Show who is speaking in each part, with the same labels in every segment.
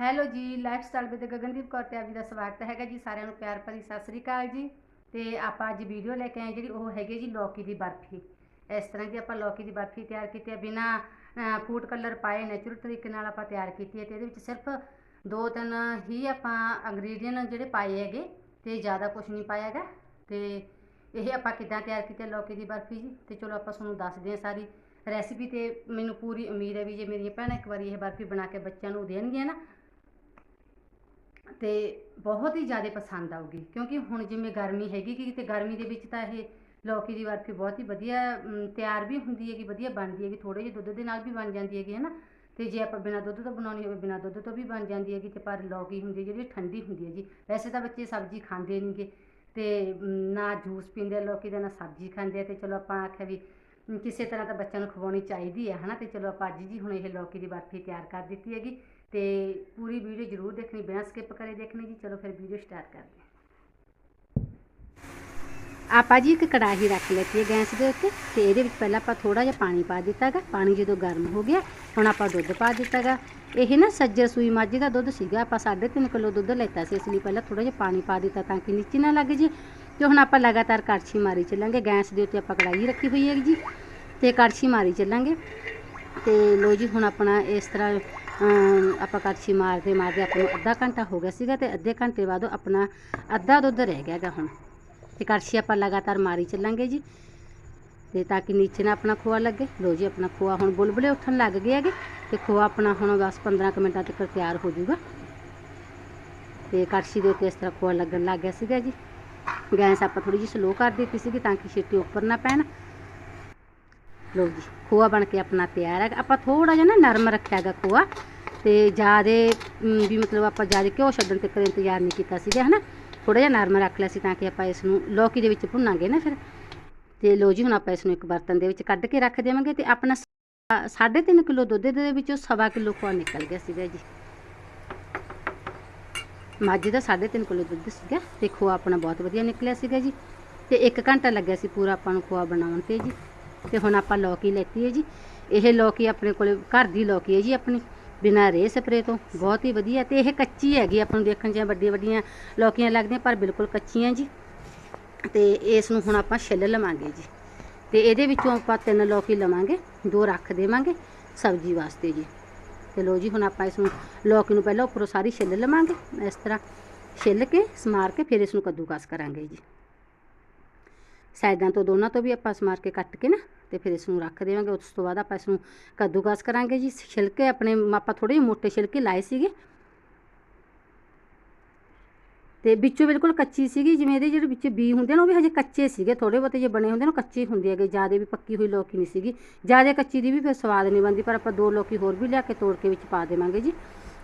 Speaker 1: Hello ਜੀ lifestyle with Gagandeep Kaur ਤੇ ਆਪ ਜੀ ਦਾ ਸਵਾਗਤ ਹੈਗਾ ਜੀ ਸਾਰਿਆਂ ਨੂੰ, ਪਿਆਰ ਭਰੀ ਸਤਿ ਸ੍ਰੀ ਅਕਾਲ ਜੀ। ਤੇ ਆਪਾਂ ਅੱਜ ਵੀਡੀਓ ਲੈ ਕੇ ਆਏ ਜਿਹੜੀ ਉਹ ਹੈਗੀ ਜੀ ਲੌਕੀ ਦੀ ਬਰਫੀ। ਇਸ ਤਰ੍ਹਾਂ ਦੀ ਆਪਾਂ ਲੌਕੀ ਦੀ ਬਰਫੀ ਤਿਆਰ ਕੀਤੀ ਹੈ, ਬਿਨਾ ਫੂਡ ਕਲਰ ਪਾਏ ਨੈਚੁਰਲ ਤਰੀਕੇ ਨਾਲ ਆਪਾਂ ਤਿਆਰ ਕੀਤੀ ਹੈ ਤੇ ਇਹਦੇ ਵਿੱਚ ਸਿਰਫ ਦੋ ਤਿੰਨ ਹੀ ਆਪਾਂ ਇੰਗਰੀਡੀਅੰਟ ਜਿਹੜੇ ਪਾਏ ਹੈਗੇ ਤੇ ਜ਼ਿਆਦਾ ਕੁਝ ਨਹੀਂ ਪਾਇਆ ਹੈਗਾ। ਤੇ ਇਹ ਆਪਾਂ ਕਿੱਦਾਂ ਤਿਆਰ ਕੀਤੀ ਲੌਕੀ ਦੀ ਬਰਫੀ ਜੀ? ਤੇ ਚਲੋ ਆਪਾਂ ਤੁਹਾਨੂੰ ਦੱਸਦੇ ਹਾਂ ਸਾਰੀ ਰੈਸਿਪੀ ਤੇ ਮੈਨੂੰ ਪੂਰੀ ਉਮੀਦ ਹੈ ਵੀ ਜੇ ਮੇਰੀਆਂ ਭੈਣਾਂ ਇੱਕ ਵਾਰੀ ਇਹ ਬਰਫੀ ਬਣਾ ਕੇ ਬੱਚਿਆਂ ਨੂੰ ਦੇਣਗੀਆਂ ਨਾ ਤੇ ਬਹੁਤ ਹੀ ਜ਼ਿਆਦਾ ਪਸੰਦ ਆਊਗੀ ਕਿਉਂਕਿ ਹੁਣ ਜਿਵੇਂ ਗਰਮੀ ਹੈਗੀ ਕਿ ਤੇ ਗਰਮੀ ਦੇ ਵਿੱਚ ਤਾਂ ਇਹ ਲੌਕੀ ਦੀ ਬਰਫੀ ਬਹੁਤ ਹੀ ਵਧੀਆ ਤਿਆਰ ਵੀ ਹੁੰਦੀ ਹੈਗੀ ਵਧੀਆ ਬਣਦੀ ਹੈਗੀ ਥੋੜੇ ਜਿਹੇ ਦੁੱਧ ਦੇ ਨਾਲ ਵੀ ਬਣ ਜਾਂਦੀ ਹੈਗੀ ਹੈ ਨਾ ਤੇ ਜੇ ਆਪਾਂ ਬਿਨਾਂ ਦੁੱਧ ਤੋਂ ਬਣਾਉਣੀ ਹੋਵੇ ਬਿਨਾਂ ਦੁੱਧ ਤੋਂ ਵੀ ਬਣ ਜਾਂਦੀ ਹੈਗੀ ਤੇ ਪਰ ਲੌਕੀ ਹੁੰਦੀ ਹੈ ਜਿਹੜੀ ਠੰਡੀ ਹੁੰਦੀ ਹੈ ਜੀ। ਵੈਸੇ ਤਾਂ ਬੱਚੇ ਸਬਜ਼ੀ ਖਾਂਦੇ ਨਹੀਂਗੇ ਤੇ ਅਮ, ਨਾ ਜੂਸ ਪੀਂਦੇ ਆ ਲੌਕੀ ਦਾ ਨਾ ਸਬਜ਼ੀ ਖਾਂਦੇ ਆ ਤੇ ਚਲੋ ਆਪਾਂ ਆਖਿਆ ਵੀ ਕਿਸੇ ਤਰ੍ਹਾਂ ਤਾਂ ਬੱਚਿਆਂ ਨੂੰ ਖਵਾਉਣੀ ਚਾਹੀਦੀ ਹੈ ਹਨਾ? ਤੇ ਚਲੋ ਆਪਾਂ ਅੱਜ ਜੀ ਹੁਣ ਇਹ ਲੌਕੀ ਦੀ ਬਰਫੀ ਤਿਆਰ ਕਰ ਦਿੱਤੀ ਹੈਗੀ। ਤੇ ਪੂਰੀ ਵੀਡੀਓ ਜ਼ਰੂਰ ਦੇਖਣੀ, ਬਿਨਾਂ ਸਕਿਪ ਕਰੇ ਦੇਖਣੀ ਜੀ। ਚਲੋ ਫਿਰ ਵੀਡੀਓ ਸਟਾਰਟ ਕਰਦੇ ਹਾਂ। ਆਪਾਂ ਜੀ ਇੱਕ ਕੜਾਹੀ ਰੱਖ ਲੈਤੀ ਹੈ ਗੈਸ ਦੇ ਉੱਤੇ ਤੇ ਇਹਦੇ ਵਿੱਚ ਪਹਿਲਾਂ ਆਪਾਂ ਥੋੜਾ ਜਿਹਾ ਪਾਣੀ ਪਾ ਦਿੱਤਾਗਾ ਪਾਣੀ ਜਦੋਂ ਗਰਮ ਹੋ ਗਿਆ, ਹੁਣ ਆਪਾਂ ਦੁੱਧ ਪਾ ਦਿੱਤਾਗਾ ਇਹ ਨਾ ਸੱਜਰ ਸੂਈ ਮੱਝ ਦਾ ਦੁੱਧ ਸੀਗਾ, ਆਪਾਂ 3.5 ਕਿਲੋ ਦੁੱਧ ਲੈਤਾ ਸੀ, ਇਸ ਲਈ ਪਹਿਲਾਂ ਥੋੜਾ ਜਿਹਾ ਪਾਣੀ ਪਾ ਦਿੱਤਾ ਤਾਂ ਕਿ ਨੀਚੇ ਨਾ ਲੱਗ ਜੇ। ਤੇ ਹੁਣ ਆਪਾਂ ਲਗਾਤਾਰ ਕੜਛੀ ਮਾਰੀ ਚੱਲਾਂਗੇ। ਗੈਸ ਦੇ ਉੱਤੇ ਆਪਾਂ ਕੜਾਹੀ ਰੱਖੀ ਹੋਈ ਹੈ ਜੀ, ਤੇ ਕੜਛੀ ਮਾਰੀ ਚੱਲਾਂਗੇ। ਤੇ ਲੋ ਜੀ, ਹੁਣ ਆਪਣਾ ਇਸ ਤਰ੍ਹਾਂ ਆਪਾਂ ਕੜਛੀ ਮਾਰਦੇ ਮਾਰਦੇ ਆਪਾਂ ਨੂੰ ਅੱਧਾ ਘੰਟਾ ਹੋ ਗਿਆ ਸੀਗਾ ਤੇ ਅੱਧੇ ਘੰਟੇ ਬਾਅਦ ਆਪਣਾ ਅੱਧਾ ਦੁੱਧ ਰਹਿ ਗਿਆ ਗਾ ਹੁਣ। ਤੇ ਕੜਛੀ ਆਪਾਂ ਲਗਾਤਾਰ ਮਾਰੀ ਚੱਲਾਂਗੇ ਜੀ। ਤੇ ਤਾਂ ਕਿ ਨੀਚੇ ਨਾ ਆਪਣਾ ਖੋਆ ਲੱਗੇ। ਲੋ ਜੀ, ਆਪਣਾ ਖੋਆ ਹੁਣ ਬੁਲਬੁਲੇ ਉੱਠਣ ਲੱਗ ਗਏ ਹੈਗੇ। ਤੇ ਖੋਆ ਆਪਣਾ ਹੁਣ ਬਸ 15 ਕੁ ਮਿੰਟਾਂ ਤੱਕ ਤਿਆਰ ਹੋ ਜਾਊਗਾ। ਤੇ ਕੜਛੀ ਦੇ ਉੱਤੇ ਇਸ ਤਰ੍ਹਾਂ ਖੋਆ ਲੱਗਣ ਲੱਗ ਗਿਆ ਸੀਗਾ ਜੀ। ਗੈਸ ਆਪਾਂ ਥੋੜੀ ਜਿਹੀ ਸਲੋ ਕਰ ਦਿੱਤੀ ਸੀਗੀ ਤਾਂ ਕਿ ਛੇਤੀ ਉੱਪਰ ਨਾ ਪੈਣ। ਲੋ ਜੀ, ਖੋਆ ਬਣ ਕੇ ਆਪਣਾ ਤਿਆਰ ਹੈ ਆਪਾਂ ਥੋੜਾ ਜਿਹਾ ਨਾ ਨਰਮ ਰੱਖਿਆ ਹੈਗਾ ਖੋਆ ਤੇ ਜਿਆਦੇ ਵੀ ਮਤਲਬ ਆਪਾਂ ਜ਼ਿਆਦਾ ਘਿਓ ਛੱਡਣ ਤੱਕ ਇੰਤਜ਼ਾਰ ਨਹੀਂ ਕੀਤਾ ਸੀਗਾ, ਹਨਾ? ਥੋੜਾ ਜਿਹਾ ਨਰਮ ਰੱਖ ਲਿਆ ਸੀ ਤਾਂ ਕਿ ਆਪਾਂ ਇਸ ਨੂੰ ਲੌਕੀ ਦੇ ਵਿੱਚ ਭੁੰਨਾਂਗੇ ਨਾ ਫਿਰ। ਤੇ ਲੋ ਜੀ, ਹੁਣ ਆਪਾਂ ਇਸ ਨੂੰ ਇੱਕ ਬਰਤਨ ਦੇ ਵਿੱਚ ਕੱਢ ਕੇ ਰੱਖ ਦੇਵਾਂਗੇ ਤੇ ਆਪਣਾ 3.5 ਕਿਲੋ ਦੁੱਧ ਦੇ ਵਿੱਚੋਂ ਸਵਾ ਕਿਲੋ ਖੋਆ ਨਿਕਲ ਗਿਆ ਸੀਗਾ ਜੀ। ਮੱਝ ਦਾ 3.5 ਕਿਲੋ ਦੁੱਧ ਸੀਗਾ ਤੇ ਖੋਆ ਆਪਣਾ ਬਹੁਤ ਵਧੀਆ ਨਿਕਲਿਆ ਸੀਗਾ ਜੀ। ਤੇ 1 ਘੰਟਾ ਲੱਗਿਆ ਸੀ ਪੂਰਾ ਆਪਾਂ ਨੂੰ ਖੋਆ ਬਣਾਉਣ ਤੇ ਜੀ। ਤੇ ਹੁਣ ਆਪਾਂ ਲੌਕੀ ਲੈਤੀ ਹੈ ਜੀ। ਇਹ ਲੌਕੀ ਆਪਣੇ ਕੋਲੇ, ਘਰ ਦੀ ਲੌਕੀ ਹੈ ਜੀ ਆਪਣੀ, ਬਿਨਾਂ ਰੇ ਸਪਰੇ ਤੋਂ। ਬਹੁਤ ਹੀ ਵਧੀਆ ਤੇ ਇਹ ਕੱਚੀ ਹੈਗੀ ਆਪਾਂ ਨੂੰ ਦੇਖਣ 'ਚ ਵੱਡੀਆਂ ਵੱਡੀਆਂ ਲੌਕੀਆਂ ਲੱਗਦੀਆਂ, ਪਰ ਬਿਲਕੁਲ ਕੱਚੀਆਂ ਜੀ। ਤੇ ਇਸ ਨੂੰ ਹੁਣ ਆਪਾਂ ਛਿੱਲ ਲਵਾਂਗੇ ਜੀ। ਤੇ ਇਹਦੇ ਵਿੱਚੋਂ ਆਪਾਂ ਤਿੰਨ ਲੌਕੀ ਲਵਾਂਗੇ, ਦੋ ਰੱਖ ਦੇਵਾਂਗੇ ਸਬਜ਼ੀ ਵਾਸਤੇ ਜੀ। ਤੇ ਲੋ ਜੀ, ਹੁਣ ਆਪਾਂ ਇਸ ਨੂੰ ਲੌਕੀ ਨੂੰ ਪਹਿਲਾਂ ਉੱਪਰੋਂ ਸਾਰੀ ਛਿੱਲ ਲਵਾਂਗੇ। ਇਸ ਤਰ੍ਹਾਂ ਛਿੱਲ ਕੇ, ਸਮਾਰ ਕੇ ਫਿਰ ਇਸ ਨੂੰ ਕੱਦੂਕਸ ਕਰਾਂਗੇ ਜੀ। ਸਾਈਡਾਂ ਤੋਂ ਦੋਨਾਂ ਤੋਂ ਵੀ ਆਪਾਂ ਸਮਾਰ ਕੇ ਕੱਟ ਕੇ ਨਾ ਤੇ ਫਿਰ ਇਸ ਨੂੰ ਰੱਖ ਦੇਵਾਂਗੇ। ਉਸ ਤੋਂ ਬਾਅਦ ਆਪਾਂ ਇਸ ਨੂੰ ਕੱਦੂਕਸ ਕਰਾਂਗੇ ਜੀ। ਛਿਲਕੇ ਆਪਣੇ ਆਪਾਂ ਥੋੜੇ ਜਿਹੇ ਮੋٹے ਛਿਲਕੇ ਲਾਏ ਸੀਗੇ। ਤੇ ਵਿੱਚੋਂ ਬਿਲਕੁਲ ਕੱਚੀ ਸੀਗੀ। ਜਿਵੇਂ ਇਹਦੇ ਜਿਹੜੇ ਵਿੱਚ ਬੀ ਹੁੰਦੇ ਨੇ, ਉਹ ਵੀ ਹਜੇ ਕੱਚੇ ਸੀਗੇ। ਥੋੜੇ ਬਹੁਤੇ ਜੇ ਬਣੇ ਹੁੰਦੇ ਨੇ, ਉਹ ਕੱਚੇ ਹੁੰਦੇ ਹੈਗੇ। ਜ਼ਿਆਦਾ ਵੀ ਪੱਕੀ ਹੋਈ ਲੌਕੀ ਨਹੀਂ ਸੀਗੀ। ਜ਼ਿਆਦਾ ਕੱਚੀ ਦੀ ਵੀ ਫਿਰ ਸਵਾਦ ਨਹੀਂ ਬਣਦੀ, ਪਰ ਆਪਾਂ ਦੋ ਲੌਕੀ ਹੋਰ ਵੀ ਲਿਆ ਕੇ ਤੋੜ ਕੇ ਵਿੱਚ ਪਾ ਦੇਵਾਂਗੇ ਜੀ।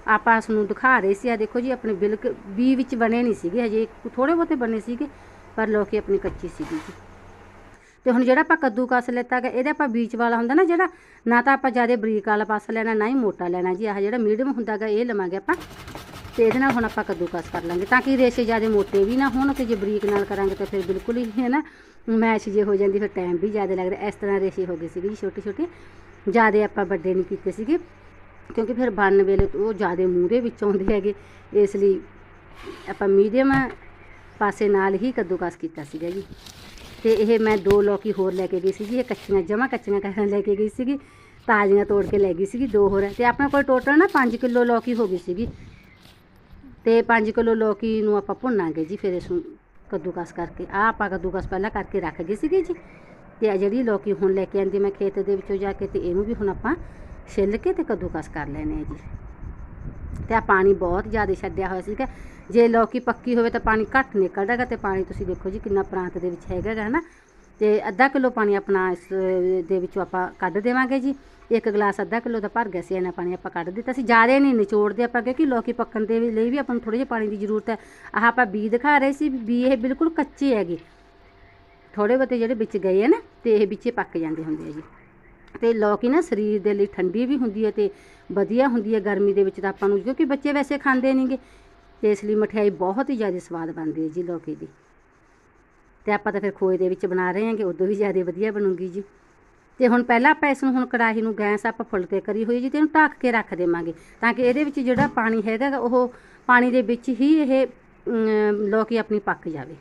Speaker 1: ਆਪਾਂ ਇਸ ਨੂੰ ਦਿਖਾ ਰਹੇ ਸੀ। ਆ ਦੇਖੋ ਜੀ, ਆਪਣੇ ਬਿਲਕ ਬੀ ਵਿੱਚ ਬਣੇ ਨਹੀਂ ਸੀਗੇ। ਹਜੇ ਥੋੜੇ ਬਹੁਤੇ ਬਣੇ ਸੀਗੇ, ਪਰ ਲੌਕੀ ਆਪਣੀ ਕੱਚੀ ਸੀਗੀ ਜੀ। ਤੇ ਹੁਣ ਜਿਹੜਾ ਆਪਾਂ ਕੱਦੂ ਕਸ ਲੈਤਾ ਗਾ ਇਹਦੇ ਆਪਾਂ ਬੀਚ ਵਾਲਾ ਹੁੰਦਾ ਨਾ ਜਿਹੜਾ, ਨਾ ਤਾਂ ਆਪਾਂ ਜ਼ਿਆਦਾ ਬਰੀਕ ਵਾਲਾ ਪਾਸਾ ਲੈਣਾ, ਨਾ ਹੀ ਮੋਟਾ ਲੈਣਾ ਜੀ। ਆਹ ਜਿਹੜਾ ਮੀਡੀਅਮ ਹੁੰਦਾ ਗਾ, ਇਹ ਲਵਾਂਗੇ ਆਪਾਂ। ਤੇ ਇਹਦੇ ਨਾਲ ਹੁਣ ਆਪਾਂ ਕੱਦੂ ਕਸ ਕਰ ਲਾਂਗੇ, ਤਾਂ ਕਿ ਰੇਸ਼ੇ ਜ਼ਿਆਦਾ ਮੋਟੇ ਵੀ ਨਾ ਹੋਣ ਤੇ ਜੇ ਬਰੀਕ ਨਾਲ ਕਰਾਂਗੇ ਤਾਂ ਫਿਰ ਬਿਲਕੁਲ ਹੀ, ਹੈ ਨਾ? ਮੈਸ਼ ਜੇ ਹੋ ਜਾਂਦੀ, ਫਿਰ ਟਾਈਮ ਵੀ ਜ਼ਿਆਦਾ ਲੱਗਦਾ। ਇਸ ਤਰ੍ਹਾਂ ਰੇਸ਼ੇ ਹੋ ਗਏ ਸੀਗੇ ਜੀ ਛੋਟੇ ਛੋਟੇ ਜ਼ਿਆਦਾ ਆਪਾਂ ਵੱਡੇ ਨਹੀਂ ਕੀਤੇ ਸੀਗੇ, ਕਿਉਂਕਿ ਫਿਰ ਬਣਨ ਵੇਲੇ ਉਹ ਜ਼ਿਆਦਾ ਮੂੰਹ ਦੇ ਵਿੱਚ ਆਉਂਦੇ ਹੈਗੇ। ਇਸ ਲਈ ਆਪਾਂ ਮੀਡੀਅਮ ਪਾਸੇ ਨਾਲ ਹੀ ਕੱਦੂਕਸ ਕੀਤਾ ਸੀਗਾ ਜੀ। ਤੇ ਇਹ ਮੈਂ ਦੋ ਲੌਕੀ ਹੋਰ ਲੈ ਕੇ ਗਈ ਸੀ ਜੀ ਇਹ ਕੱਚੀਆਂ, ਜਮਾ ਕੱਚੀਆਂ ਕਰਨ ਲੈ ਕੇ ਗਈ ਸੀਗੀ, ਤਾਜ਼ੀਆਂ ਤੋੜ ਕੇ ਲੈ ਗਈ ਸੀਗੀ, ਦੋ ਹੋਰ। ਤੇ ਆਪਣੇ ਕੋਲ ਟੋਟਲ ਨਾ 5 ਕਿਲੋ ਲੌਕੀ ਹੋ ਗਈ ਸੀਗੀ। ਤੇ 5 ਕਿਲੋ ਲੌਕੀ ਨੂੰ ਆਪਾਂ ਭੁੰਨਾਂਗੇ ਜੀ, ਫਿਰ ਇਸ ਨੂੰ ਕੱਦੂਕਸ ਕਰਕੇ। ਆ ਆਪਾਂ ਕੱਦੂਕਸ ਪਹਿਲਾਂ ਕਰਕੇ ਰੱਖ ਗਏ ਸੀਗੇ ਜੀ। ਤੇ ਆ ਜਿਹੜੀ ਲੌਕੀ ਹੁਣ ਲੈ ਕੇ ਆਂਦੀ, ਮੈਂ ਖੇਤ ਦੇ ਵਿੱਚੋਂ ਜਾ ਕੇ ਤੇ ਇਹਨੂੰ ਵੀ ਹੁਣ ਆਪਾਂ ਛਿੱਲ ਕੇ ਤੇ ਕੱਦੂਕਸ ਕਰ ਲੈਣੇ ਆ ਜੀ। ਤੇ ਆ ਪਾਣੀ ਬਹੁਤ ਜ਼ਿਆਦਾ ਛੱਡਿਆ ਹੋਇਆ ਸੀਗਾ। ਜੇ ਲੌਕੀ ਪੱਕੀ ਹੋਵੇ ਤਾਂ ਪਾਣੀ ਘੱਟ ਨਿਕਲਦਾ ਹੈਗਾ ਤੇ ਪਾਣੀ ਤੁਸੀਂ ਦੇਖੋ ਜੀ ਕਿੰਨਾ ਪ੍ਰਾਂਤ ਦੇ ਵਿੱਚ ਹੈਗਾ ਗਾ ਹਨਾ? ਤੇ ਅੱਧਾ ਕਿਲੋ ਪਾਣੀ ਆਪਣਾ ਇਸ ਦੇ ਵਿੱਚੋਂ ਆਪਾਂ ਕੱਢ ਦੇਵਾਂਗੇ ਜੀ। ਇੱਕ ਗਲਾਸ ਅੱਧਾ ਕਿਲੋ ਦਾ ਭਰ ਗਿਆ ਸੀ ਇਹਨਾਂ ਪਾਣੀ ਆਪਾਂ ਕੱਢ ਦਿੱਤਾ ਸੀ। ਜ਼ਿਆਦਾ ਨਹੀਂ, ਨਿਚੋੜਦੇ ਆਪਾਂ ਕਿਉਂਕਿ ਲੋਕੀ ਪੱਕਣ ਦੇ ਲਈ ਵੀ ਆਪਾਂ ਨੂੰ ਥੋੜੇ ਜਿਹਾ ਪਾਣੀ ਦੀ ਜ਼ਰੂਰਤ ਹੈ। ਆਹ ਆਪਾਂ ਬੀ ਦਿਖਾ ਰਹੇ ਸੀ ਬੀ ਇਹ ਬਿਲਕੁਲ ਕੱਚੇ ਹੈਗੇ। ਥੋੜੇ ਬਹੁਤੇ ਜਿਹੜੇ ਵਿੱਚ ਗਏ ਆ ਨਾ, ਤੇ ਇਹ ਵਿੱਚੇ ਪੱਕ ਜਾਂਦੇ ਹੁੰਦੇ ਆ ਜੀ। ਤੇ ਲੌਕੀ ਨਾ ਸਰੀਰ ਦੇ ਲਈ ਠੰਡੀ ਵੀ ਹੁੰਦੀ ਹੈ ਤੇ ਵਧੀਆ ਹੁੰਦੀ ਹੈ ਗਰਮੀ ਦੇ ਵਿੱਚ ਤਾਂ ਆਪਾਂ ਨੂੰ ਕਿਉਂਕਿ ਬੱਚੇ ਵੈਸੇ ਖਾਂਦੇ ਨਹੀਂਗੇ ਤੇ ਇਸ ਲਈ ਮਠਿਆਈ ਬਹੁਤ ਹੀ ਜ਼ਿਆਦਾ ਸਵਾਦ ਬਣਦੀ ਹੈ ਜੀ ਲੌਕੀ ਦੀ। ਤੇ ਆਪਾਂ ਤਾਂ ਫਿਰ ਖੋਏ ਦੇ ਵਿੱਚ ਬਣਾ ਰਹੇ ਹਾਂਗੇ ਉਦੋਂ ਵੀ ਜ਼ਿਆਦਾ ਵਧੀਆ ਬਣੂਗੀ ਜੀ। ਤੇ ਹੁਣ ਪਹਿਲਾਂ ਆਪਾਂ ਇਸ ਨੂੰ ਹੁਣ ਕੜਾਹੀ ਨੂੰ ਗੈਸ ਆਪਾਂ ਫੁੱਲ ਤੇ ਕਰੀ ਹੋਈ ਜੀ ਤੇ ਇਹਨੂੰ ਢੱਕ ਕੇ ਰੱਖ ਦੇਵਾਂਗੇ ਤਾਂ ਕਿ ਇਹਦੇ ਵਿੱਚ ਜਿਹੜਾ ਪਾਣੀ ਹੈਗਾ ਉਹ ਪਾਣੀ ਦੇ ਵਿੱਚ ਹੀ ਇਹ ਅਮ, ਲੌਕੀ ਆਪਣੀ ਪੱਕ ਜਾਵੇ।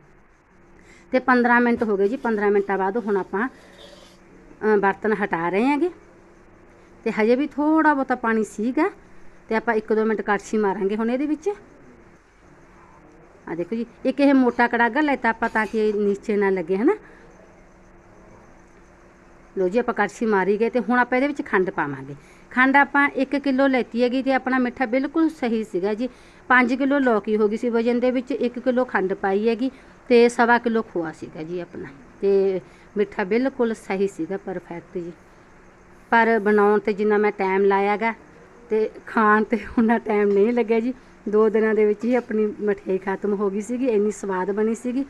Speaker 1: ਤੇ 15 ਮਿੰਟ ਹੋ ਗਏ ਜੀ 15 ਮਿੰਟਾਂ ਬਾਅਦ ਹੁਣ ਆਪਾਂ ਬਰਤਨ ਹਟਾ ਰਹੇ ਹੈਗੇ। ਤੇ ਹਜੇ ਵੀ ਥੋੜਾ ਬਹੁਤਾ ਪਾਣੀ ਸੀਗਾ ਤੇ ਆਪਾਂ 1-2 ਮਿੰਟ ਕੜਛੀ ਮਾਰਾਂਗੇ ਹੁਣ ਇਹਦੇ ਵਿੱਚ। ਆ ਦੇਖੋ ਜੀ, ਇੱਕ ਇਹ ਮੋਟਾ ਕੜਾਗਾ ਲੈਤਾ ਆਪਾਂ ਤਾਂ ਕਿ ਇਹ ਨੀਚੇ ਨਾ ਲੱਗੇ, ਹਨਾ? ਲੋ ਜੀ, ਆਪਾਂ ਕੜਛੀ ਮਾਰੀ ਗਏ ਤੇ ਹੁਣ ਆਪਾਂ ਇਹਦੇ ਵਿੱਚ ਖੰਡ ਪਾਵਾਂਗੇ। ਖੰਡ ਆਪਾਂ 1 ਕਿਲੋ ਲੈਤੀ ਹੈਗੀ ਤੇ ਆਪਣਾ ਮਿੱਠਾ ਬਿਲਕੁਲ ਸਹੀ ਸੀਗਾ ਜੀ। 5 ਕਿਲੋ ਲੌਕੀ ਹੋ ਗਈ ਸੀ ਵਜਨ ਦੇ ਵਿੱਚ 1 ਕਿਲੋ ਖੰਡ ਪਾਈ ਹੈਗੀ ਤੇ ਸਵਾ ਕਿਲੋ ਖੋਆ ਸੀਗਾ ਜੀ ਆਪਣਾ। ਤੇ ਮਿੱਠਾ ਬਿਲਕੁਲ ਸਹੀ ਸੀਗਾ ਪਰਫੈਕਟ ਜੀ। ਪਰ ਬਣਾਉਣ ਤੇ ਜਿੰਨਾ ਮੈਂ ਟਾਈਮ ਲਾਇਆਗਾ ਤੇ ਖਾਣ ਤੇ ਉਹਨਾਂ ਟਾਈਮ ਨਹੀਂ ਲੱਗਿਆ ਜੀ। ਦੋ ਦਿਨਾਂ ਦੇ ਵਿੱਚ ਹੀ ਆਪਣੀ ਮਠਿਆਈ ਖਤਮ ਹੋ ਗਈ ਸੀਗੀ, ਇੰਨੀ ਸਵਾਦ ਬਣੀ ਸੀਗੀ।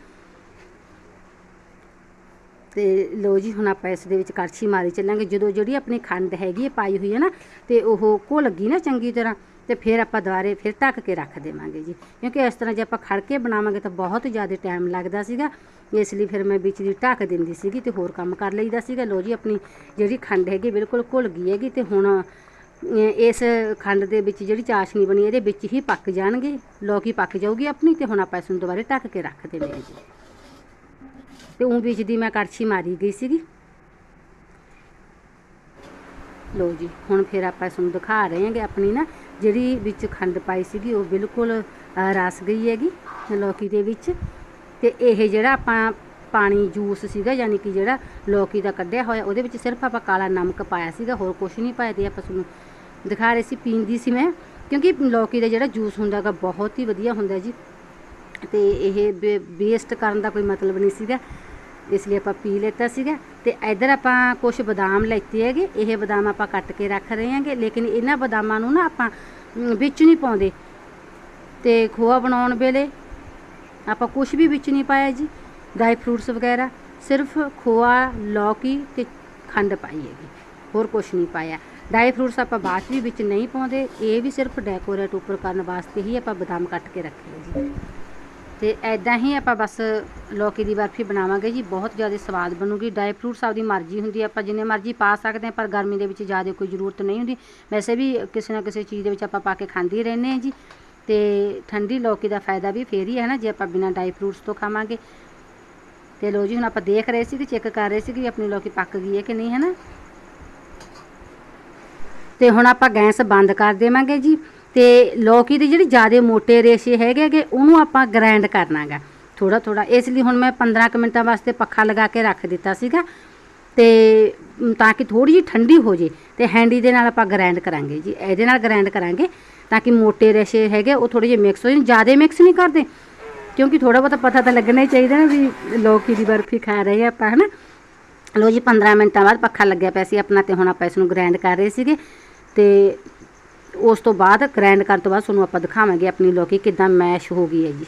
Speaker 1: ਤੇ ਲੋ ਜੀ, ਹੁਣ ਆਪਾਂ ਇਸ ਦੇ ਵਿੱਚ ਕੜਛੀ ਮਾਰੀ ਚੱਲਾਂਗੇ। ਜਦੋਂ ਜਿਹੜੀ ਆਪਣੀ ਖੰਡ ਹੈਗੀ ਹੈ ਪਾਈ ਹੋਈ ਹੈ ਨਾ, ਤੇ ਉਹ ਘੁਲ ਲੱਗੀ ਨਾ ਚੰਗੀ ਤਰ੍ਹਾਂ ਤੇ ਫਿਰ ਆਪਾਂ ਦੁਬਾਰੇ ਫਿਰ ਢੱਕ ਕੇ ਰੱਖ ਦੇਵਾਂਗੇ ਜੀ। ਕਿਉਂਕਿ ਇਸ ਤਰ੍ਹਾਂ ਜੇ ਆਪਾਂ ਖੜ ਕੇ ਬਣਾਵਾਂਗੇ ਤਾਂ ਬਹੁਤ ਜ਼ਿਆਦਾ ਟਾਈਮ ਲੱਗਦਾ ਸੀਗਾ। ਇਸ ਲਈ ਫਿਰ ਮੈਂ ਵਿੱਚ ਦੀ ਢੱਕ ਦਿੰਦੀ ਸੀਗੀ ਤੇ ਹੋਰ ਕੰਮ ਕਰ ਲਈਦਾ ਸੀਗਾ। ਲੋ ਜੀ, ਆਪਣੀ ਜਿਹੜੀ ਖੰਡ ਹੈਗੀ ਬਿਲਕੁਲ ਘੁਲ ਗਈ ਹੈਗੀ ਤੇ ਹੁਣ ਇਸ ਖੰਡ ਦੇ ਵਿੱਚ ਜਿਹੜੀ ਚਾਸ਼ਨੀ ਬਣੀ ਇਹਦੇ ਵਿੱਚ ਹੀ ਪੱਕ ਜਾਣਗੇ। ਲੌਕੀ ਪੱਕ ਜਾਊਗੀ ਆਪਣੀ ਤੇ ਹੁਣ ਆਪਾਂ ਇਸ ਨੂੰ ਦੁਬਾਰੇ ਢੱਕ ਕੇ ਰੱਖ ਦੇਣੇ ਜੀ। ਤੇ ਉਹ ਵਿੱਚ ਦੀ ਮੈਂ ਕੜਛੀ ਮਾਰੀ ਗਈ ਸੀਗੀ। ਲੋ ਜੀ, ਹੁਣ ਫਿਰ ਆਪਾਂ ਇਸ ਨੂੰ ਦਿਖਾ ਰਹੇ ਹਾਂਗੇ ਆਪਣੀ ਨਾ। ਜਿਹੜੀ ਵਿੱਚ ਖੰਡ ਪਾਈ ਸੀਗੀ ਉਹ ਬਿਲਕੁਲ ਅ, ਰਸ ਗਈ ਹੈਗੀ ਲੌਕੀ ਦੇ ਵਿੱਚ। ਤੇ ਇਹ ਜਿਹੜਾ ਆਪਾਂ ਪਾਣੀ ਜੂਸ ਸੀਗਾ ਯਾਨੀ ਕਿ ਜਿਹੜਾ ਲੌਕੀ ਦਾ ਕੱਢਿਆ ਹੋਇਆ ਉਹਦੇ ਵਿੱਚ ਸਿਰਫ ਆਪਾਂ ਕਾਲਾ ਨਮਕ ਪਾਇਆ ਸੀਗਾ ਹੋਰ ਕੁਝ ਨਹੀਂ ਪਾਇਆ। ਤੇ ਆਪਾਂ ਤੁਹਾਨੂੰ ਦਿਖਾ ਰਹੇ ਸੀ ਪੀਂਦੀ ਸੀ ਮੈਂ ਕਿਉਂਕਿ ਲੌਕੀ ਦਾ ਜਿਹੜਾ ਜੂਸ ਹੁੰਦਾ ਹੈਗਾ ਬਹੁਤ ਹੀ ਵਧੀਆ ਹੁੰਦਾ ਜੀ। ਤੇ ਇਹ ਵੇਸਟ ਕਰਨ ਦਾ ਕੋਈ ਮਤਲਬ ਨਹੀਂ ਸੀਗਾ। ਇਸ ਲਈ ਆਪਾਂ ਪੀ ਲੈਤਾ ਸੀਗਾ। ਤੇ ਇਧਰ ਆਪਾਂ ਕੁਝ ਬਦਾਮ ਲੈਤੇ ਹੈਗੇ, ਇਹ ਬਦਾਮ ਆਪਾਂ ਕੱਟ ਕੇ ਰੱਖ ਰਹੇ ਹਾਂਗੇ, ਲੇਕਿਨ ਇਹਨਾਂ ਬਦਾਮਾਂ ਨੂੰ ਨਾ ਆਪਾਂ ਵਿੱਚ ਨਹੀਂ ਪਾਉਂਦੇ। ਤੇ ਖੋਆ ਬਣਾਉਣ ਵੇਲੇ ਆਪਾਂ ਕੁਝ ਵੀ ਵਿੱਚ ਨਹੀਂ ਪਾਇਆ ਜੀ। ਡਰਾਈ ਫਰੂਟਸ ਵਗੈਰਾ, ਸਿਰਫ ਖੋਆ, ਲੌਕੀ ਤੇ ਖੰਡ ਪਾਈ ਹੈਗੀ। ਹੋਰ ਕੁਝ ਨਹੀਂ ਪਾਇਆ। ਡਰਾਈ ਫਰੂਟਸ ਆਪਾਂ ਬਾਅਦ 'ਚ ਵੀ ਵਿੱਚ ਨਹੀਂ ਪਾਉਂਦੇ, ਇਹ ਵੀ ਸਿਰਫ ਡੈਕੋਰੇਟ ਉੱਪਰ ਕਰਨ ਵਾਸਤੇ ਹੀ ਆਪਾਂ ਬਦਾਮ ਕੱਟ ਕੇ ਰੱਖੇ ਜੀ। ਤੇ ਐਦਾਂ ਹੀ ਆਪਾਂ ਬਸ ਲੌਕੀ ਦੀ ਬਰਫੀ ਬਣਾਵਾਂਗੇ ਜੀ, ਬਹੁਤ ਜ਼ਿਆਦਾ ਸਵਾਦ ਬਣੂਗੀ। ਡਰਾਈ ਫਰੂਟਸ ਆਪਦੀ ਮਰਜ਼ੀ ਹੁੰਦੀ ਆਪਾਂ ਜਿੰਨੇ ਮਰਜ਼ੀ ਪਾ ਸਕਦੇ ਹਾਂ ਪਰ ਗਰਮੀ ਦੇ ਵਿੱਚ ਜ਼ਿਆਦਾ ਕੋਈ ਜ਼ਰੂਰਤ ਨਹੀਂ ਹੁੰਦੀ। ਵੈਸੇ ਵੀ ਕਿਸੇ ਨਾ ਕਿਸੇ ਚੀਜ਼ ਦੇ ਵਿੱਚ ਆਪਾਂ ਪਾ ਕੇ ਖਾਂਦੇ ਹੀ ਰਹਿੰਦੇ ਹਾਂ ਜੀ। ਤੇ ਠੰਡੀ ਲੌਕੀ ਦਾ ਫਾਇਦਾ ਵੀ ਫੇਰ ਹੀ ਹੈ ਨਾ, ਜੇ ਆਪਾਂ ਬਿਨਾਂ ਡਰਾਈ ਫਰੂਟਸ ਤੋਂ ਖਾਵਾਂਗੇ। ਤੇ ਲੋ ਜੀ, ਹੁਣ ਆਪਾਂ ਦੇਖ ਰਹੇ ਸੀ ਕਿ ਚੈੱਕ ਕਰ ਰਹੇ ਸੀ ਕਿ ਆਪਣੀ ਲੌਕੀ ਪੱਕ ਗਈ ਹੈ ਕਿ ਨਹੀਂ, ਹੈ ਨਾ? ਤੇ ਹੁਣ ਆਪਾਂ ਗੈਸ ਬੰਦ ਕਰ ਦੇਵਾਂਗੇ ਜੀ। ਤੇ ਲੌਕੀ ਦੀ ਜਿਹੜੀ ਜ਼ਿਆਦਾ ਮੋਟੇ ਰੇਸ਼ੇ ਹੈਗੇ ਕਿ ਉਹਨੂੰ ਆਪਾਂ ਗ੍ਰਾਈਂਡ ਕਰਨਾਗਾ। ਥੋੜਾ ਥੋੜਾ ਇਸ ਲਈ ਹੁਣ ਮੈਂ 15 ਮਿੰਟਾਂ ਵਾਸਤੇ ਪੱਖਾ ਲਗਾ ਕੇ ਰੱਖ ਦਿੱਤਾ ਸੀਗਾ। ਤੇ ਤਾਂ ਕਿ ਥੋੜੀ ਜਿਹੀ ਠੰਡੀ ਹੋ ਜੇ ਤੇ ਹੈਂਡੀ ਦੇ ਨਾਲ ਆਪਾਂ ਗ੍ਰਾਈਂਡ ਕਰਾਂਗੇ ਜੀ। ਇਹਦੇ ਨਾਲ ਗ੍ਰਾਈਂਡ ਕਰਾਂਗੇ ਤਾਂ ਕਿ ਮੋਟੇ ਰੇਸ਼ੇ ਹੈਗੇ ਉਹ ਥੋੜੇ ਜਿਹੇ ਮਿਕਸ ਹੋ ਜਾਣ। ਜ਼ਿਆਦਾ ਮਿਕਸ ਨਹੀਂ ਕਰਦੇ, ਕਿਉਂਕਿ ਥੋੜਾ ਬਹੁਤਾ ਪਤਾ ਤਾਂ ਲੱਗਣਾ ਹੀ ਚਾਹੀਦਾ ਨਾ ਵੀ ਲੋਕੀ ਦੀ ਬਰਫੀ ਖਾ ਰਹੇ ਆ ਆਪਾਂ, ਹਨਾ? ਲੋ ਜੀ 15 ਮਿੰਟਾਂ ਬਾਅਦ ਪੱਖਾ ਲੱਗਿਆ ਪਿਆ ਸੀ ਆਪਣਾ ਤੇ ਹੁਣ ਆਪਾਂ ਇਸ ਨੂੰ ਗ੍ਰਾਈਂਡ ਕਰ ਰਹੇ ਸੀਗੇ। ਤੇ ਉਸ ਤੋਂ ਬਾਅਦ ਗ੍ਰਾਈਂਡ ਕਰਨ ਤੋਂ ਬਾਅਦ ਤੁਹਾਨੂੰ ਆਪਾਂ ਦਿਖਾਵਾਂਗੇ ਆਪਣੀ ਲੌਕੀ ਕਿਦਾਂ ਮੈਸ਼ ਹੋ ਗਈ ਹੈ ਜੀ।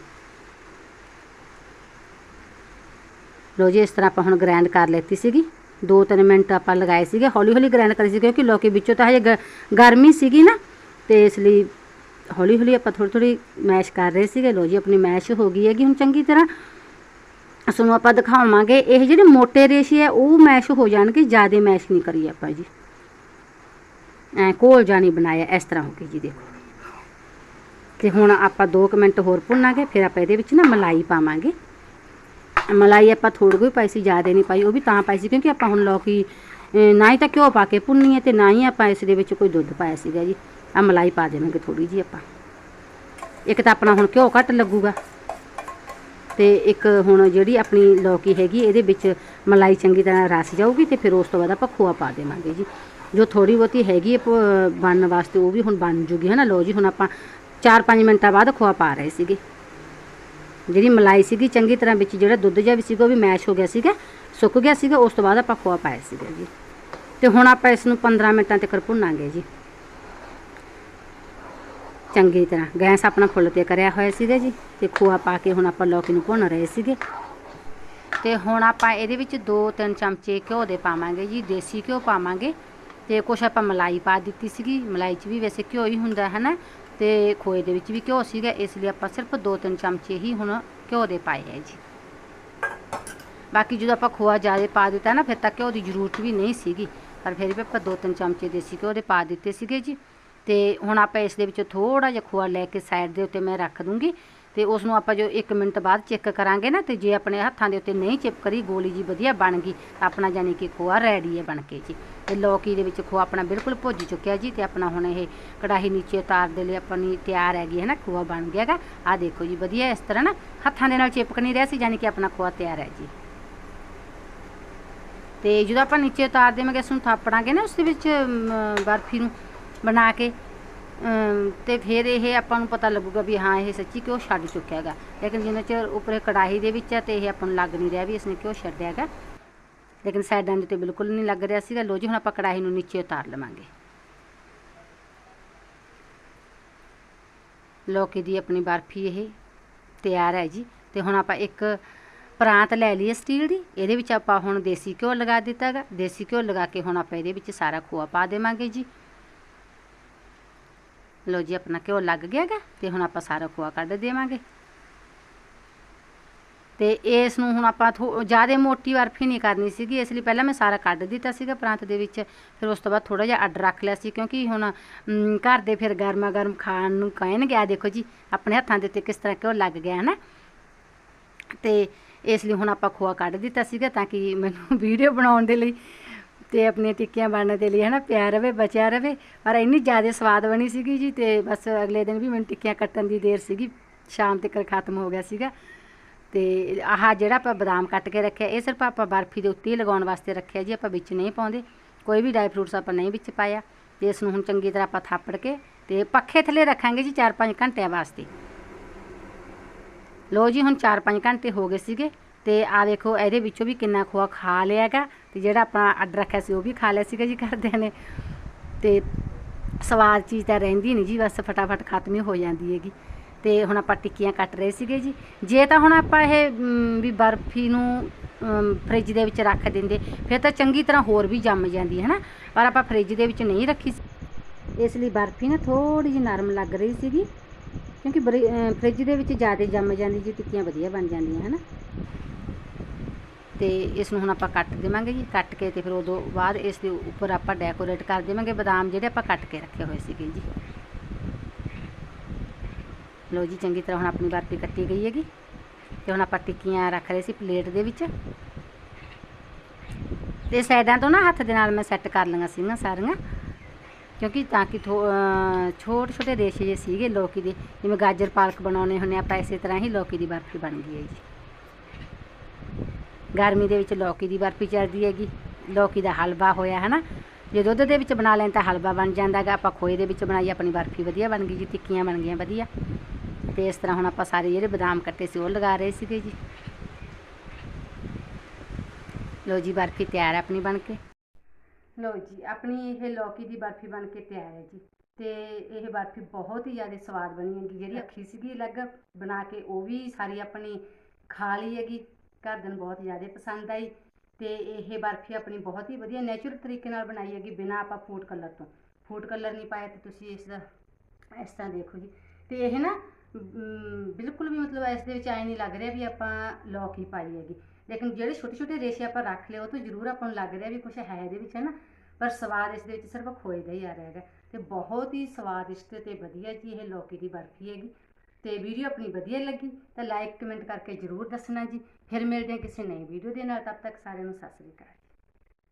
Speaker 1: ਲੋ ਜੀ, ਇਸ ਤਰ੍ਹਾਂ ਆਪਾਂ ਹੁਣ ਗ੍ਰਾਈਂਡ ਕਰ ਲੈਤੀ ਸੀਗੀ। 2-3 ਮਿੰਟ ਆਪਾਂ ਲਗਾਏ ਸੀਗੇ, ਹੌਲੀ ਹੌਲੀ ਗ੍ਰਾਈਂਡ ਕਰੀ ਸੀ ਕਿਉਂਕਿ ਲੌਕੀ ਵਿੱਚੋਂ ਤਾਂ ਹਜੇ ਗ- ਗਰਮੀ ਸੀਗੀ ਨਾ, ਤੇ ਇਸ ਲਈ ਹੌਲੀ ਹੌਲੀ ਆਪਾਂ ਥੋੜੀ ਥੋੜੀ ਮੈਸ਼ ਕਰ ਰਹੇ ਸੀਗੇ। ਲੋ ਜੀ, ਆਪਣੀ ਮੈਸ਼ ਹੋ ਗਈ ਹੈਗੀ ਹੁਣ ਚੰਗੀ ਤਰ੍ਹਾਂ। ਤੁਹਾਨੂੰ ਆਪਾਂ ਦਿਖਾਵਾਂਗੇ, ਇਹ ਜਿਹੜੇ ਮੋٹے ਰੇਸ਼ੇ ਆ, ਉਹ ਮੈਸ਼ ਹੋ ਜਾਣਗੇ, ਜ਼ਿਆਦਾ ਮੈਸ਼ ਨਹੀਂ ਕਰੀ ਆਪਾਂ ਜੀ। ਐ ਕੋਲ ਜਾਣੀ ਬਣਾਇਆ, ਇਸ ਤਰ੍ਹਾਂ ਹੋ ਗਈ ਜੀ, ਦੇਖੋ। ਤੇ ਹੁਣ ਆਪਾਂ 2 ਮਿੰਟ ਹੋਰ ਭੁੰਨਾਂਗੇ, ਫਿਰ ਆਪਾਂ ਇਹਦੇ ਵਿੱਚ ਨਾ ਮਲਾਈ ਪਾਵਾਂਗੇ। ਮਲਾਈ ਆਪਾਂ ਥੋੜੀ ਕੋਈ ਪਾਈ ਸੀ, ਜ਼ਿਆਦਾ ਨਹੀਂ ਪਾਈ, ਉਹ ਵੀ ਤਾਂ ਪਾਈ ਸੀ, ਕਿਉਂਕਿ ਆਪਾਂ ਹੁਣ ਲੌਕੀ ਨਾ ਹੀ ਤਾਂ ਘਿਓ ਪਾ ਕੇ ਭੁੰਨੀ ਹੈ ਤੇ ਨਾ ਹੀ ਆਪਾਂ ਇਸ ਦੇ ਵਿੱਚ ਕੋਈ ਦੁੱਧ ਪਾਇਆ ਸੀਗਾ ਜੀ। ਆ ਮਲਾਈ ਪਾ ਦੇਵਾਂਗੇ ਥੋੜੀ ਜੀ ਆਪਾਂ। ਇੱਕ ਤਾਂ ਆਪਣਾ ਹੁਣ ਘਿਓ ਘੱਟ ਲੱਗੂਗਾ। ਤੇ ਇੱਕ ਹੁਣ ਜਿਹੜੀ ਆਪਣੀ ਲੌਕੀ ਹੈਗੀ, ਇਹਦੇ ਵਿੱਚ ਮਲਾਈ ਚੰਗੀ ਤਰ੍ਹਾਂ ਰਸ ਜਾਊਗੀ ਤੇ ਫਿਰ ਉਸ ਤੋਂ ਬਾਅਦ ਆਪਾਂ ਖੋਆ ਪਾ ਦੇਵਾਂਗੇ ਜੀ। ਜੋ ਥੋੜੀ ਬਹੁਤੀ ਹੈਗੀ ਹੈ, ਪ- ਬਣਨ ਵਾਸਤੇ ਉਹ ਵੀ ਹੁਣ ਬਣ ਜੂਗੀ ਹੈ ਨਾ ਲਓ ਜੀ, ਹੁਣ ਆਪਾਂ 4-5 ਮਿੰਟਾਂ ਬਾਅਦ ਖੋਆ ਪਾ ਰਹੇ ਸੀਗੇ। ਜਿਹੜੀ ਮਲਾਈ ਸੀਗੀ, ਚੰਗੀ ਤਰ੍ਹਾਂ ਵਿੱਚ ਜਿਹੜਾ ਦੁੱਧ ਜਿਹਾ ਵੀ ਸੀਗਾ, ਉਹ ਵੀ ਮੈਸ਼ ਹੋ ਗਿਆ ਸੀਗਾ, ਸੁੱਕ ਗਿਆ ਸੀਗਾ, ਉਸ ਤੋਂ ਬਾਅਦ ਆਪਾਂ ਖੋਆ ਪਾਇਆ ਸੀਗਾ ਜੀ। ਤੇ ਹੁਣ ਆਪਾਂ ਇਸ ਨੂੰ 15 ਮਿੰਟਾਂ ਤੱਕ ਭੁੰਨਾਂਗੇ ਜੀ। ਚੰਗੀ ਤਰ੍ਹਾਂ। ਗੈਸ ਆਪਣਾ ਫੁੱਲ ਤੇ ਕਰਿਆ ਹੋਇਆ ਸੀਗਾ ਜੀ, ਤੇ ਖੋਆ ਪਾ ਕੇ ਹੁਣ ਆਪਾਂ ਲੌਕੀ ਨੂੰ ਭੁੰਨ ਰਹੇ ਸੀਗੇ। ਤੇ ਹੁਣ ਆਪਾਂ ਇਹਦੇ ਵਿੱਚ 2-3 ਚਮਚੇ ਘਿਓ ਦੇ ਪਾਵਾਂਗੇ ਜੀ, ਦੇਸੀ ਘਿਓ ਪਾਵਾਂਗੇ। ਤੇ ਕੁਛ ਆਪਾਂ ਮਲਾਈ ਪਾ ਦਿੱਤੀ ਸੀਗੀ। ਮਲਾਈ 'ਚ ਵੀ ਵੈਸੇ ਘਿਓ ਹੀ ਹੁੰਦਾ ਹੈ ਨਾ ਤੇ ਖੋਏ ਦੇ ਵਿੱਚ ਵੀ ਘਿਓ ਸੀਗਾ, ਇਸ ਲਈ ਆਪਾਂ ਸਿਰਫ 2-3 ਚਮਚੇ ਹੀ ਹੁਣ ਘਿਓ ਦੇ ਪਾਏ ਹੈ ਜੀ। ਬਾਕੀ ਜਦੋਂ ਆਪਾਂ ਖੋਆ ਜ਼ਿਆਦਾ ਪਾ ਦਿੱਤਾ ਨਾ, ਫਿਰ ਤਾਂ ਘਿਓ ਦੀ ਜ਼ਰੂਰਤ ਵੀ ਨਹੀਂ ਸੀਗੀ। ਪਰ ਫਿਰ ਵੀ ਆਪਾਂ ਦੋ ਤਿੰਨ ਚਮਚੇ ਦੇਸੀ ਘਿਓ ਦੇ ਪਾ ਦਿੱਤੇ ਸੀਗੇ ਜੀ। ਤੇ ਹੁਣ ਆਪਾਂ ਇਸ ਦੇ ਵਿੱਚ ਥੋੜਾ ਜਿਹਾ ਖੋਆ ਲੈ ਕੇ ਸਾਈਡ ਦੇ ਉੱਤੇ ਮੈਂ ਰੱਖ ਦੂੰਗੀ। ਤੇ ਉਸ ਨੂੰ ਆਪਾਂ ਜੋ 1 ਮਿੰਟ ਬਾਅਦ ਚੈੱਕ ਕਰਾਂਗੇ ਨਾ, ਤੇ ਜੇ ਆਪਣੇ ਹੱਥਾਂ ਦੇ ਉੱਤੇ ਨਹੀਂ ਚਿਪਕਰੀ ਗੋਲੀ ਜੀ ਵਧੀਆ ਬਣ ਗਈ, ਤਾਂ ਆਪਣਾ ਯਾਨੀ ਕਿ ਖੋਆ ਰੈਡੀ ਹੈ ਬਣ ਕੇ ਜੀ। ਤੇ ਲੌਕੀ ਦੇ ਵਿੱਚ ਖੋਆ ਆਪਣਾ ਬਿਲਕੁਲ ਭੁੱਜ ਚੁੱਕਿਆ ਜੀ, ਤੇ ਆਪਣਾ ਹੁਣ ਇਹ ਕੜਾਹੀ ਨੀਚੇ ਉਤਾਰ ਦੇ ਲਈ ਆਪਣੀ ਤਿਆਰ ਹੈਗੀ ਹੈ ਨਾ, ਖੋਆ ਬਣ ਗਿਆ ਹੈਗਾ। ਆ ਦੇਖੋ ਜੀ, ਵਧੀਆ ਇਸ ਤਰ੍ਹਾਂ ਨਾ, ਹੱਥਾਂ ਦੇ ਨਾਲ ਚਿਪਕ ਨਹੀਂ ਰਿਹਾ ਸੀ ਯਾਨੀ ਕਿ ਆਪਣਾ ਖੋਆ ਤਿਆਰ ਹੈ ਜੀ। ਤੇ ਜਦੋਂ ਆਪਾਂ ਨੀਚੇ ਉਤਾਰ ਦੇਵਾਂਗੇ ਇਸ ਨੂੰ ਥਾਪੜਾਂਗੇ ਨਾ, ਉਸ ਦੇ ਵਿੱਚ ਬਰਫੀ ਨੂੰ ਬਣਾ ਕੇ ਤੇ ਫਿਰ ਇਹ ਆਪਾਂ ਨੂੰ ਪਤਾ ਲੱਗੂਗਾ ਵੀ ਹਾਂ, ਇਹ ਸੱਚੀ ਕਿਉਂ ਛੱਡ ਚੁੱਕਿਆ ਹੈਗਾ। ਲੇਕਿਨ ਜਿੰਨਾ ਚਿਰ ਉੱਪਰ ਕੜਾਹੀ ਦੇ ਵਿੱਚ ਹੈ ਤੇ ਇਹ ਆਪਾਂ ਨੂੰ ਲੱਗ ਨਹੀਂ ਰਿਹਾ ਵੀ ਇਸਨੇ ਕਿਉਂ ਛੱਡਿਆ ਹੈਗਾ। ਲੇਕਿਨ ਸਾਈਡਾਂ ਦੇ ਉੱਤੇ ਬਿਲਕੁਲ ਨਹੀਂ ਲੱਗ ਰਿਹਾ ਸੀਗਾ। ਲੋ ਜੀ, ਹੁਣ ਆਪਾਂ ਕੜਾਹੀ ਨੂੰ ਨੀਚੇ ਉਤਾਰ ਲਵਾਂਗੇ। ਲੌਕੀ ਦੀ ਆਪਣੀ ਬਰਫੀ ਇਹ ਤਿਆਰ ਹੈ ਜੀ। ਤੇ ਹੁਣ ਆਪਾਂ ਇੱਕ ਪਰਾਤ ਲੈ ਲਈ ਹੈ ਸਟੀਲ ਦੀ। ਇਹਦੇ ਵਿੱਚ ਆਪਾਂ ਹੁਣ ਦੇਸੀ ਘਿਓ ਲਗਾ ਦਿੱਤਾ ਹੈਗਾ। ਦੇਸੀ ਘਿਓ ਲਗਾ ਕੇ ਹੁਣ ਆਪਾਂ ਇਹਦੇ ਵਿੱਚ ਸਾਰਾ ਖੋਆ ਪਾ ਦੇਵਾਂਗੇ ਜੀ। ਲੋ ਜੀ ਆਪਣਾ ਘਿਓ ਲੱਗ ਗਿਆ ਹੈਗਾ ਤੇ ਹੁਣ ਆਪਾਂ ਸਾਰਾ ਖੋਆ ਕੱਢ ਦੇਵਾਂਗੇ। ਤੇ ਇਸ ਨੂੰ ਹੁਣ ਆਪਾਂ ਜ਼ਿਆਦਾ ਮੋਟੀ ਬਰਫੀ ਨਹੀਂ ਕਰਨੀ ਸੀਗੀ, ਇਸ ਲਈ ਪਹਿਲਾਂ ਮੈਂ ਸਾਰਾ ਕੱਢ ਦਿੱਤਾ ਸੀਗਾ ਪ੍ਰਾਂਤ ਦੇ ਵਿੱਚ, ਫਿਰ ਉਸ ਤੋਂ ਬਾਅਦ ਥੋੜਾ ਜਿਹਾ ਅੱਡ ਰੱਖ ਲਿਆ ਸੀ, ਕਿਉਂਕਿ ਹੁਣ ਘਰ ਦੇ ਫਿਰ ਗਰਮਾ ਗਰਮ ਖਾਣ ਨੂੰ ਕਹਿਣਗੇ ਆ ਦੇਖੋ ਜੀ, ਆਪਣੇ ਹੱਥਾਂ ਦੇ ਉੱਤੇ ਕਿਸ ਤਰ੍ਹਾਂ ਘਿਓ ਲੱਗ ਗਿਆ ਹੈ ਨਾ ਤੇ ਇਸ ਲਈ ਹੁਣ ਆਪਾਂ ਖੋਆ ਕੱਢ ਦਿੱਤਾ ਸੀਗਾ, ਤਾਂ ਕਿ ਮੈਨੂੰ ਵੀਡੀਓ ਬਣਾਉਣ ਦੇ ਲਈ ਤੇ ਆਪਣੀਆਂ ਟਿੱਕੀਆਂ ਬਣਨ ਦੇ ਲਈ, ਹਨਾ, ਪਿਆ ਰਵੇ, ਬਚਿਆ ਰਵੇ ਪਰ ਇੰਨੀ ਜ਼ਿਆਦਾ ਸਵਾਦ ਬਣੀ ਸੀਗੀ ਜੀ ਤੇ ਬਸ ਅਗਲੇ ਦਿਨ ਵੀ ਮੈਨੂੰ ਟਿੱਕੀਆਂ ਕੱਟਣ ਦੀ ਦੇਰ ਸੀਗੀ, ਸ਼ਾਮ ਤੱਕ ਖਤਮ ਹੋ ਗਿਆ ਸੀਗਾ। ਤੇ ਆਹ ਜਿਹੜਾ ਆਪਾਂ ਬਦਾਮ ਕੱਟ ਕੇ ਰੱਖਿਆ, ਇਹ ਸਿਰਫ ਆਪਾਂ ਬਰਫੀ ਦੇ ਉੱਤੇ ਹੀ ਲਗਾਉਣ ਵਾਸਤੇ ਰੱਖਿਆ ਜੀ, ਆਪਾਂ ਵਿੱਚ ਨਹੀਂ ਪਾਉਂਦੇ। ਕੋਈ ਵੀ ਡਰਾਈ ਫਰੂਟਸ ਆਪਾਂ ਨਹੀਂ ਵਿੱਚ ਪਾਇਆ। ਤੇ ਇਸ ਨੂੰ ਹੁਣ ਚੰਗੀ ਤਰ੍ਹਾਂ ਆਪਾਂ ਥਾਪੜ ਕੇ ਤੇ ਪੱਖੇ ਥੱਲੇ ਰੱਖਾਂਗੇ ਜੀ 4-5 ਘੰਟਿਆਂ ਵਾਸਤੇ। ਲੋ ਜੀ, ਹੁਣ 4-5 ਘੰਟੇ ਹੋ ਗਏ ਸੀਗੇ ਤੇ ਆ ਦੇਖੋ ਇਹਦੇ ਵਿੱਚੋਂ ਵੀ ਕਿੰਨਾ ਖੋਆ ਖਾ ਲਿਆ ਹੈਗਾ। ਤੇ ਜਿਹੜਾ ਆਪਾਂ ਅੱਡ ਰੱਖਿਆ ਸੀ ਉਹ ਵੀ ਖਾ ਲਿਆ ਸੀਗਾ ਜੀ ਘਰਦਿਆਂ ਨੇ। ਤੇ ਸਵਾਦ ਚੀਜ਼ ਤਾਂ ਰਹਿੰਦੀ ਨਹੀਂ ਜੀ, ਬਸ ਫਟਾਫਟ ਖਤਮ ਹੀ ਹੋ ਜਾਂਦੀ ਹੈਗੀ। ਤੇ ਹੁਣ ਆਪਾਂ ਟਿੱਕੀਆਂ ਕੱਟ ਰਹੇ ਸੀਗੇ ਜੀ। ਜੇ ਤਾਂ ਹੁਣ ਆਪਾਂ ਇਹ ਵੀ ਬਰਫੀ ਨੂੰ ਫ੍ਰਿਜ ਦੇ ਵਿੱਚ ਰੱਖ ਦਿੰਦੇ, ਫਿਰ ਤਾਂ ਚੰਗੀ ਤਰ੍ਹਾਂ ਹੋਰ ਵੀ ਜੰਮ ਜਾਂਦੀ ਹੈ ਨਾ। ਪਰ ਆਪਾਂ ਫ੍ਰਿਜ ਦੇ ਵਿੱਚ ਨਹੀਂ ਰੱਖੀ ਸੀ। ਇਸ ਲਈ ਬਰਫੀ ਨਾ ਥੋੜੀ ਜਿਹੀ ਨਰਮ ਲੱਗ ਰਹੀ ਸੀਗੀ। ਕਿਉਂਕਿ ਬਰੀ- ਅਹ ਫ੍ਰਿਜ ਦੇ ਵਿੱਚ ਜ਼ਿਆਦਾ ਜੰਮ ਜਾਂਦੀ ਜੀ, ਟਿੱਕੀਆਂ ਵਧੀਆ ਬਣ ਜਾਂਦੀਆਂ, ਹੈ ਨਾ। ਤੇ ਇਸ ਨੂੰ ਹੁਣ ਆਪਾਂ ਕੱਟ ਦੇਵਾਂਗੇ ਜੀ, ਕੱਟ ਕੇ ਤੇ ਫਿਰ ਉਦੋਂ ਬਾਅਦ ਇਸ ਦੇ ਉੱਪਰ ਆਪਾਂ ਡੈਕੋਰੇਟ ਕਰ ਦੇਵਾਂਗੇ ਬਦਾਮ ਜਿਹੜੇ ਆਪਾਂ ਕੱਟ ਕੇ ਰੱਖੇ ਹੋਏ ਸੀਗੇ ਜੀ। ਲੋ ਜੀ, ਚੰਗੀ ਤਰ੍ਹਾਂ ਹੁਣ ਆਪਣੀ ਬਰਫੀ ਕੱਟੀ ਗਈ ਹੈਗੀ ਤੇ ਹੁਣ ਆਪਾਂ ਟਿੱਕੀਆਂ ਰੱਖ ਰਹੇ ਸੀ ਪਲੇਟ ਦੇ ਵਿੱਚ। ਤੇ ਸਾਈਡਾਂ ਤੋਂ ਨਾ ਹੱਥ ਦੇ ਨਾਲ ਮੈਂ ਸੈੱਟ ਕਰ ਲਈਆਂ ਸੀਗੀਆਂ ਸਾਰੀਆਂ, ਕਿਉਂਕਿ ਤਾਂ ਕਿ ਛੋਟੇ ਛੋਟੇ ਰੇਸ਼ੇ ਜਿਹੇ ਸੀਗੇ ਲੋਕੀ ਦੇ, ਜਿਵੇਂ ਗਾਜਰ ਪਾਲਕ ਬਣਾਉਣੇ ਹੁੰਦੇ ਆਪਾਂ ਇਸੇ ਤਰ੍ਹਾਂ ਹੀ ਲੌਕੀ ਦੀ ਬਰਫੀ ਬਣ ਗਈ ਹੈ ਜੀ। ਗਰਮੀ ਦੇ ਵਿੱਚ ਲੌਕੀ ਦੀ ਬਰਫੀ ਚੱਲਦੀ ਹੈਗੀ, ਲੌਕੀ ਦਾ ਹਲਵਾ ਹੋਇਆ ਹੈ ਨਾ ਜੇ ਦੁੱਧ ਦੇ ਵਿੱਚ ਬਣਾ ਲੈਣ ਤਾਂ ਹਲਵਾ ਬਣ ਜਾਂਦਾ ਹੈਗਾ, ਆਪਾਂ ਖੋਏ ਦੇ ਵਿੱਚ ਬਣਾਈ, ਆਪਣੀ ਬਰਫੀ ਵਧੀਆ ਬਣ ਗਈ ਜੀ, ਟਿੱਕੀਆਂ ਬਣ ਗਈਆਂ ਵਧੀਆ। ਤੇ ਇਸ ਤਰ੍ਹਾਂ ਹੁਣ ਆਪਾਂ ਸਾਰੇ ਜਿਹੜੇ ਬਦਾਮ ਕੱਟੇ ਸੀ, ਉਹ ਲਗਾ ਰਹੇ ਸੀਗੇ ਜੀ। ਲੋ ਜੀ, ਬਰਫੀ ਤਿਆਰ ਹੈ ਆਪਣੀ ਬਣ ਕੇ। ਲੋ ਜੀ, ਆਪਣੀ ਇਹ ਲੌਕੀ ਦੀ ਬਰਫੀ ਬਣ ਕੇ ਤਿਆਰ ਹੈ ਜੀ। ਤੇ ਇਹ ਬਰਫੀ ਬਹੁਤ ਹੀ ਜ਼ਿਆਦਾ ਸਵਾਦ ਬਣੀ ਹੈਗੀ, ਜਿਹੜੀ ਅੱਖੀ ਸੀਗੀ ਅਲੱਗ, ਬਣਾ ਕੇ ਉਹ ਵੀ ਸਾਰੀ ਆਪਣੀ ਖਾ ਲਈ ਹੈਗੀ। ਘਰਦਿਆਂ ਨੂੰ ਬਹੁਤ ਜ਼ਿਆਦਾ ਪਸੰਦ ਆਈ ਤੇ ਇਹ ਬਰਫੀ ਆਪਣੀ ਬਹੁਤ ਹੀ ਵਧੀਆ ਨੇਚਰਲ ਤਰੀਕੇ ਨਾਲ ਬਣਾਈ ਹੈਗੀ ਬਿਨਾਂ ਆਪਾਂ ਫੂਡ ਕਲਰ ਤੋਂ। ਫੂਡ ਕਲਰ ਨਹੀਂ ਪਾਇਆ ਤੇ ਤੁਸੀਂ ਇਸ ਦਾ ਇਸ ਤਰ੍ਹਾਂ ਦੇਖੋ ਜੀ। ਤੇ ਇਹ ਨਾ ਬਿਲਕੁਲ ਵੀ ਮਤਲਬ ਇਸ ਦੇ ਵਿੱਚ ਐ ਨਹੀਂ ਲੱਗ ਰਿਹਾ ਵੀ ਆਪਾਂ ਲੌਕ ਹੀ ਪਾਈ ਹੈਗੀ। ਲੇਕਿਨ ਜਿਹੜੇ ਛੋਟੇ ਛੋਟੇ ਰੇਸ਼ੇ ਆਪਾਂ ਰੱਖ ਲਏ, ਉਹ ਤੋਂ ਜ਼ਰੂਰ ਆਪਾਂ ਨੂੰ ਲੱਗ ਰਿਹਾ ਵੀ ਕੁਝ ਹੈ ਇਹਦੇ ਵਿੱਚ ਹੈ ਨਾ ਪਰ ਸਵਾਦ ਇਸ ਦੇ ਵਿੱਚ ਸਿਰਫ ਖੋਏ ਦਾ ਹੀ ਆ ਰਿਹਾ ਹੈਗਾ। ਤੇ ਬਹੁਤ ਹੀ ਸਵਾਦਿਸ਼ਟ ਤੇ ਵਧੀਆ ਜੀ ਇਹ ਲੌਕੀ ਦੀ ਬਰਫੀ ਹੈਗੀ। ਤੇ ਵੀਡੀਓ ਆਪਣੀ ਵਧੀਆ ਲੱਗੀ ਤਾਂ ਲਾਈਕ ਕਮੈਂਟ ਕਰਕੇ ਜ਼ਰੂਰ ਦੱਸਣਾ ਜੀ। ਫਿਰ ਮਿਲਦੇ ਹਾਂ ਕਿਸੇ ਨਈ ਵੀਡੀਓ ਦੇ ਨਾਲ, ਤਦ ਤੱਕ ਸਾਰਿਆਂ ਨੂੰ ਸਤਿ ਸ੍ਰੀ ਅਕਾਲ।